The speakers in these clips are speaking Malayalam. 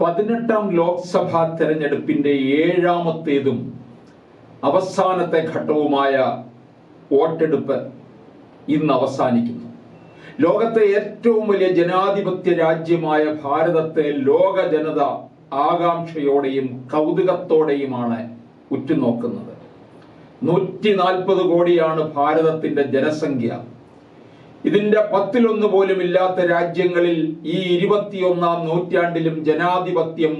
പതിനെട്ടാം ലോക്സഭാ തെരഞ്ഞെടുപ്പിന്റെ ഏഴാമത്തേതും അവസാനത്തെ ഘട്ടവുമായ വോട്ടെടുപ്പ് ഇന്ന് അവസാനിക്കുന്നു. ലോകത്തെ ഏറ്റവും വലിയ ജനാധിപത്യ രാജ്യമായ ഭാരതത്തെ ലോക ജനത ആകാംക്ഷയോടെയും കൗതുകത്തോടെയുമാണ് ഉറ്റുനോക്കുന്നത്. നൂറ്റി നാൽപ്പത് കോടിയാണ് ഭാരതത്തിന്റെ ജനസംഖ്യ. ഇതിന്റെ പത്തിലൊന്ന് പോലും ഇല്ലാത്ത രാജ്യങ്ങളിൽ ഈ ഇരുപത്തിയൊന്നാം നൂറ്റാണ്ടിലും ജനാധിപത്യം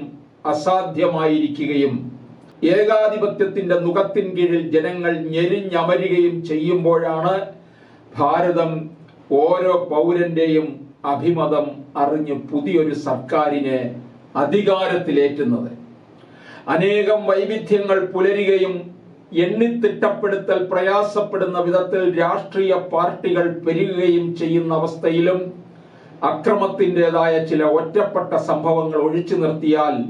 അസാധ്യമായിരിക്കുകയും ഏകാധിപത്യത്തിന്റെ മുഖത്തിൻ കീഴിൽ ജനങ്ങൾ ഞെരിഞ്ഞമരുകയും ചെയ്യുമ്പോഴാണ് ഭാരതം ഓരോ പൗരന്റെയും അഭിമതം അറിഞ്ഞ് പുതിയൊരു സർക്കാരിനെ അധികാരത്തിലേറ്റുന്നത്. അനേകം വൈവിധ്യങ്ങൾ പുലരുകയും എണ്ണിത്തിട്ടപ്പെടുത്തൽ പ്രയാസപ്പെടുന്ന വിധത്തിൽ രാഷ്ട്രീയ പാർട്ടികൾ പെരുകുകയും ചെയ്യുന്ന അവസ്ഥയിലും അക്രമത്തിന്റെതായ ചില ഒറ്റപ്പെട്ട സംഭവങ്ങൾ ഒഴിച്ചു നിർത്തിയാൽ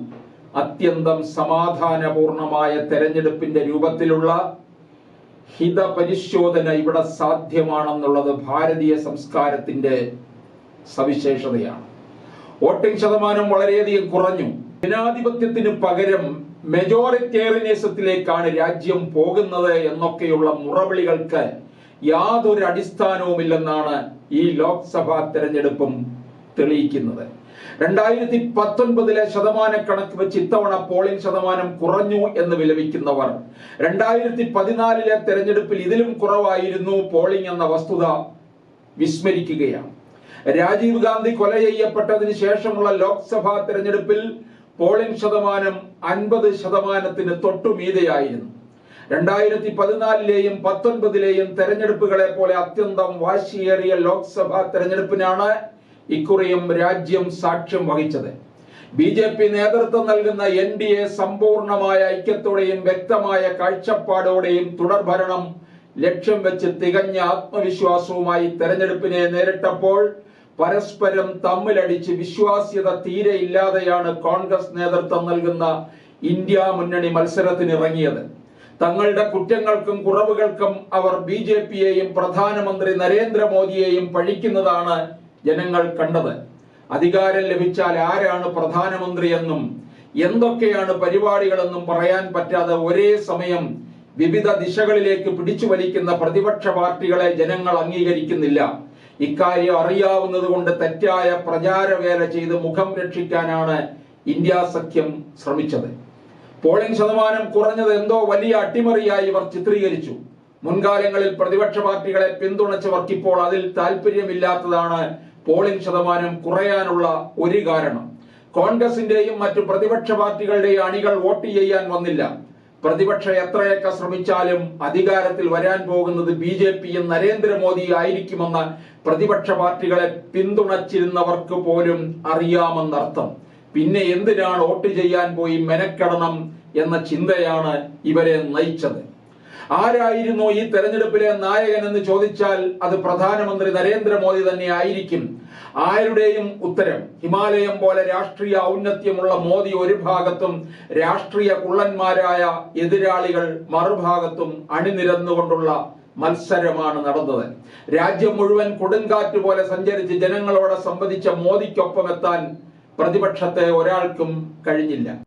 അത്യന്തം സമാധാനപൂർണമായ തെരഞ്ഞെടുപ്പിന്റെ രൂപത്തിലുള്ള ഹിതപരിശോധന ഇവിടെ സാധ്യമാണെന്നുള്ളത് ഭാരതീയ സംസ്കാരത്തിന്റെ സവിശേഷതയാണ്. വോട്ടിംഗ് ശതമാനം വളരെയധികം കുറഞ്ഞു. ജനാധിപത്യത്തിന് പകരം മെജോറിറ്റേറിയനിസത്തിലേക്കാണ് രാജ്യം പോകുന്നത് എന്നൊക്കെയുള്ള മുറവിളികൾക്ക് യാതൊരു അടിസ്ഥാനവുമില്ലെന്നാണ് ഈ ലോക്സഭാ തെരഞ്ഞെടുപ്പും തെളിയിക്കുന്നത്. രണ്ടായിരത്തി പത്തൊൻപതിലെ ശതമാന കണക്ക് വെച്ച് ഇത്തവണ പോളിംഗ് ശതമാനം കുറഞ്ഞു എന്ന് വിലപിക്കുന്നവർ രണ്ടായിരത്തി പതിനാലിലെ തെരഞ്ഞെടുപ്പിൽ ഇതിലും കുറവായിരുന്നു പോളിംഗ് എന്ന വസ്തുത വിസ്മരിക്കുകയാണ്. രാജീവ് ഗാന്ധി കൊല ചെയ്യപ്പെട്ടതിന് ശേഷമുള്ള ലോക്സഭാ തെരഞ്ഞെടുപ്പിൽ പോളിംഗ് ശതമാനം അൻപത് ശതമാനത്തിന് തൊട്ടുമീതെയായിരുന്നു രണ്ടായിരത്തി പതിനാലിലെയും പത്തൊൻപതിലെയും തെരഞ്ഞെടുപ്പുകളെ പോലെ അത്യന്തം വാശിയേറിയ ലോക്സഭാ തെരഞ്ഞെടുപ്പിനാണ് ഇക്കുറിയും രാജ്യം സാക്ഷ്യം വഹിച്ചത്. ബി ജെ പി നേതൃത്വം നൽകുന്ന എൻ ഡി എ സമ്പൂർണമായ ഐക്യത്തോടെയും വ്യക്തമായ കാഴ്ചപ്പാടോടെയും തുടർഭരണം ലക്ഷ്യം വെച്ച് തികഞ്ഞ ആത്മവിശ്വാസവുമായി തെരഞ്ഞെടുപ്പിനെ നേരിട്ടപ്പോൾ പരസ്പരം തമ്മിലടിച്ച് വിശ്വാസ്യത തീരെ ഇല്ലാതെയാണ് കോൺഗ്രസ് നേതൃത്വം നൽകുന്ന ഇന്ത്യ മുന്നണി മത്സരത്തിന് ഇറങ്ങിയത് തങ്ങളുടെ കുറ്റങ്ങൾക്കും കുറവുകൾക്കും അവർ ബി ജെ പിയെയും പ്രധാനമന്ത്രി നരേന്ദ്രമോദിയെയും പഴിക്കുന്നതാണ് ജനങ്ങൾ കണ്ടത്. അധികാരം ലഭിച്ചാൽ ആരാണ് പ്രധാനമന്ത്രിയെന്നും എന്തൊക്കെയാണ് പരിപാടികളെന്നും പറയാൻ പറ്റാതെ ഒരേ സമയം വിവിധ ദിശകളിലേക്ക് പിടിച്ചു വലിക്കുന്ന പ്രതിപക്ഷ പാർട്ടികളെ ജനങ്ങൾ അംഗീകരിക്കുന്നില്ല. ഇക്കാര്യം അറിയാവുന്നത് കൊണ്ട് തെറ്റായ പ്രചാരവേല ചെയ്ത് മുഖം രക്ഷിക്കാനാണ് ഇന്ത്യ സഖ്യം ശ്രമിച്ചത്. പോളിംഗ് ശതമാനം കുറഞ്ഞത് എന്തോ വലിയ അട്ടിമറിയായി ഇവർ ചിത്രീകരിച്ചു. മുൻകാലങ്ങളിൽ പ്രതിപക്ഷ പാർട്ടികളെ പിന്തുണച്ചവർക്ക് ഇപ്പോൾ അതിൽ താല്പര്യമില്ലാത്തതാണ് പോളിംഗ് ശതമാനം കുറയാനുള്ള ഒരു കാരണം. കോൺഗ്രസിന്റെയും മറ്റു പ്രതിപക്ഷ പാർട്ടികളുടെയും അണികൾ വോട്ട് ചെയ്യാൻ വന്നില്ല. പ്രതിപക്ഷ എത്രയൊക്കെ ശ്രമിച്ചാലും അധികാരത്തിൽ വരാൻ പോകുന്നത് ബി ജെ പിയും നരേന്ദ്രമോദി ആയിരിക്കുമെന്ന് പ്രതിപക്ഷ പാർട്ടികളെ പിന്തുണച്ചിരുന്നവർക്ക് പോലും അറിയാമെന്നർത്ഥം. പിന്നെ എന്തിനാണ് വോട്ട് ചെയ്യാൻ പോയി മെനക്കെടണം എന്ന ചിന്തയാണ് ഇവരെ നയിച്ചത്? ആരായിരുന്നു ഈ തെരഞ്ഞെടുപ്പിലെ നായകൻ എന്ന് ചോദിച്ചാൽ അത് പ്രധാനമന്ത്രി നരേന്ദ്രമോദി തന്നെ ആയിരിക്കും ആരുടെയും ഉത്തരം? ഹിമാലയം പോലെ രാഷ്ട്രീയ ഔന്നത്യമുള്ള മോദി ഒരു ഭാഗത്തും രാഷ്ട്രീയ കുള്ളന്മാരായ എതിരാളികൾ മറുഭാഗത്തും അണിനിരന്നുകൊണ്ടുള്ള മത്സരമാണ് നടന്നത്. രാജ്യം മുഴുവൻ കൊടുങ്കാറ്റ് പോലെ സഞ്ചരിച്ച് ജനങ്ങളോട് സംവദിച്ച മോദിക്കൊപ്പം എത്താൻ പ്രതിപക്ഷത്തെ ഒരാൾക്കും കഴിഞ്ഞില്ല.